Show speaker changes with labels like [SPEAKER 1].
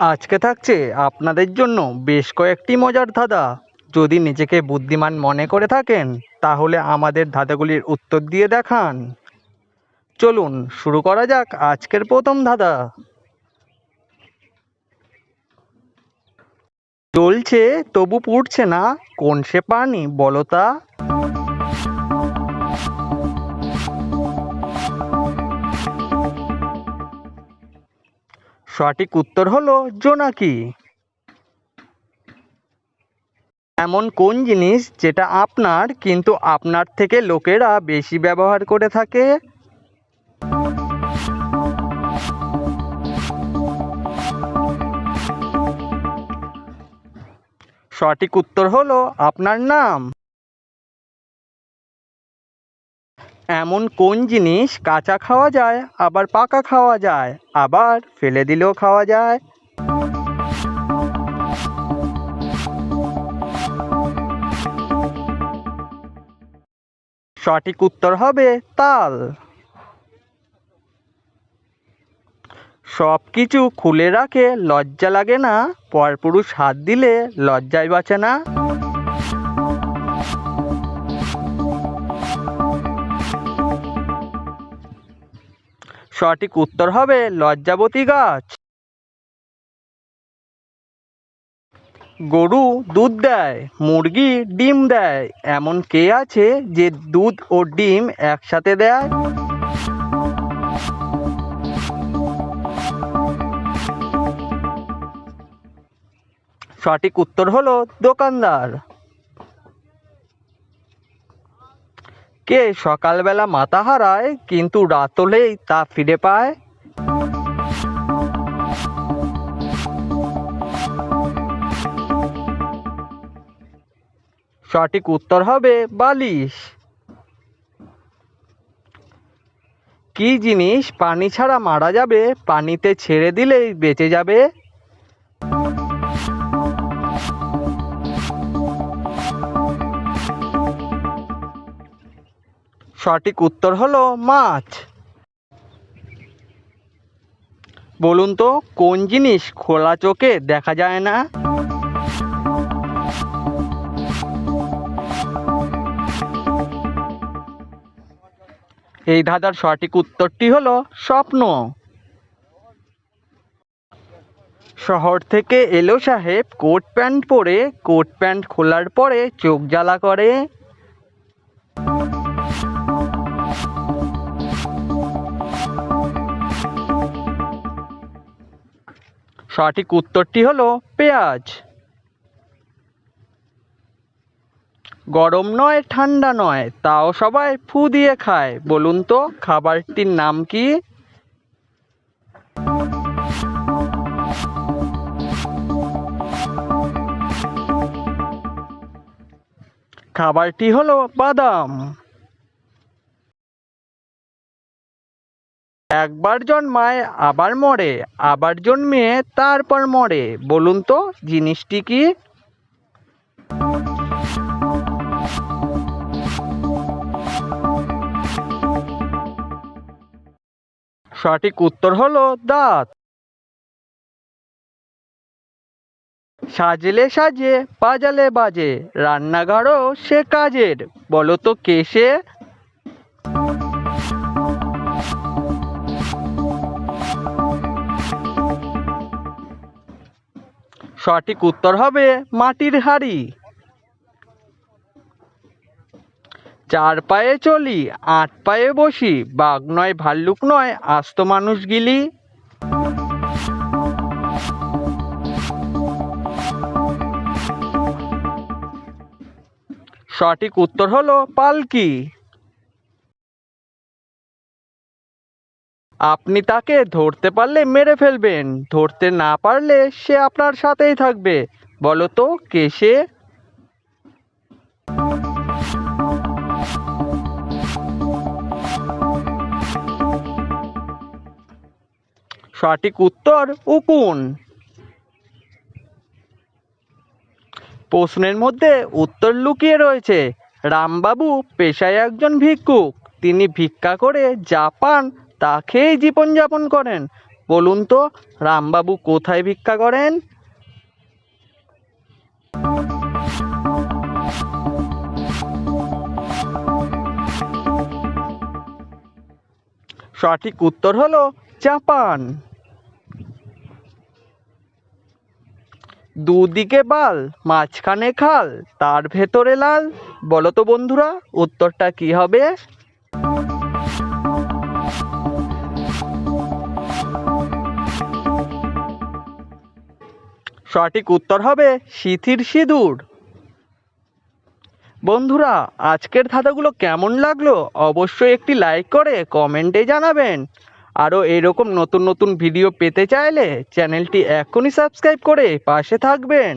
[SPEAKER 1] আজকে থাকছে আপনাদের জন্য বেশ কয়েকটি মজার ধাঁধা। যদি নিজেকে বুদ্ধিমান মনে করে থাকেন, তাহলে আমাদের ধাঁধাগুলির উত্তর দিয়ে দেখান। চলুন, শুরু করা যাক আজকের প্রথম ধাঁধা। জ্বলছে তবু পুড়ছে না, কোন সে পানি বলো সঠিক উত্তর হলো জোনাকি। এমন কোন জিনিস যেটা আপনার কিন্তু আপনার থেকে লোকেরা বেশি ব্যবহার করে থাকে? সঠিক উত্তর হলো আপনার নাম। এমন কোন জিনিস কাঁচা খাওয়া যায়, আবার পাকা খাওয়া যায়, আবার ফেলে দিলেও খাওয়া যায়? সঠিক উত্তর হবে তাল। সব কিছু খুলে রাখে লজ্জা লাগে না, পরপুরুষ হাত দিলে লজ্জায় বাঁচে না। সঠিক উত্তর হবে লজ্জাবতী গাছ। গরু দুধ দেয়, মুরগি ডিম দেয়, এমন কে আছে যে দুধ ও ডিম একসাথে দেয়? সঠিক উত্তর হলো দোকানদার। কে সকালবেলা মাথা হারায়, কিন্তু রাত হলেই তা ফিরে পায়? সঠিক উত্তর হবে বালিশ। কি জিনিস পানি ছাড়া মারা যাবে? পানিতে ছেড়ে দিলেই বেঁচে যাবে? সঠিক উত্তর হলো মাছ। বলুন তো, কোন জিনিস খোলা চোখে দেখা যায় না? এই ধাঁধার সঠিক উত্তরটি হলো স্বপ্ন। শহর থেকে এলো সাহেব কোট প্যান্ট পরে। কোট প্যান্ট খোলার পরে চোখ জ্বালা করে। সঠিক উত্তরটি হলো পেঁয়াজ। গরম নয়, ঠান্ডা নয়, তাও সবাই ফু দিয়ে খায়। বলুন তো, খাবারটির নাম কি? খাবারটি হলো বাদাম। একবার জন্মায়, আবার মরে, আবার জন্মে তারপর মরে। বলুন তো, জিনিসটি কি? সঠিক উত্তর হলো দাঁত। সাজলে সাজে বাজালে বাজে, রান্নাঘরও সে কাজের। বলো তো কে সে? সঠিক উত্তর হবে মাটির হাড়ি। চার পায়ে চলি, আট পায়ে বসি, বাঘ নয়, ভাল্লুক নয়, আস্ত মানুষ গিলি। সঠিক উত্তর হলো পালকি। আপনি তাকে ধরতে পারলে মেরে ফেলবেন, ধরতে না পারলে সে আপনার সাথেই থাকবে। বলো তো, কে সে? সঠিক উত্তর উকুন প্রশ্নের মধ্যে উত্তর লুকিয়ে রয়েছে। রামবাবু পেশায় একজন ভিক্ষুক। তিনি ভিক্ষা করে যা পান তা খেয়েই জীবনযাপন করেন। বলুন তো, রামবাবু কোথায় ভিক্ষা করেন? সঠিক উত্তর হলো জাপান। দুদিকে বাল, মাঝখানে খাল, তার ভেতরে লাল। বলো তো বন্ধুরা, উত্তরটা কি হবে? সঠিক উত্তর হবে সিথির সিঁদুর। বন্ধুরা, আজকের ধাঁধাগুলো কেমন লাগল অবশ্যই একটি লাইক করে কমেন্টে জানাবেন। আরও এরকম নতুন নতুন ভিডিও পেতে চাইলে চ্যানেলটি এখনই সাবস্ক্রাইব করে পাশে থাকবেন।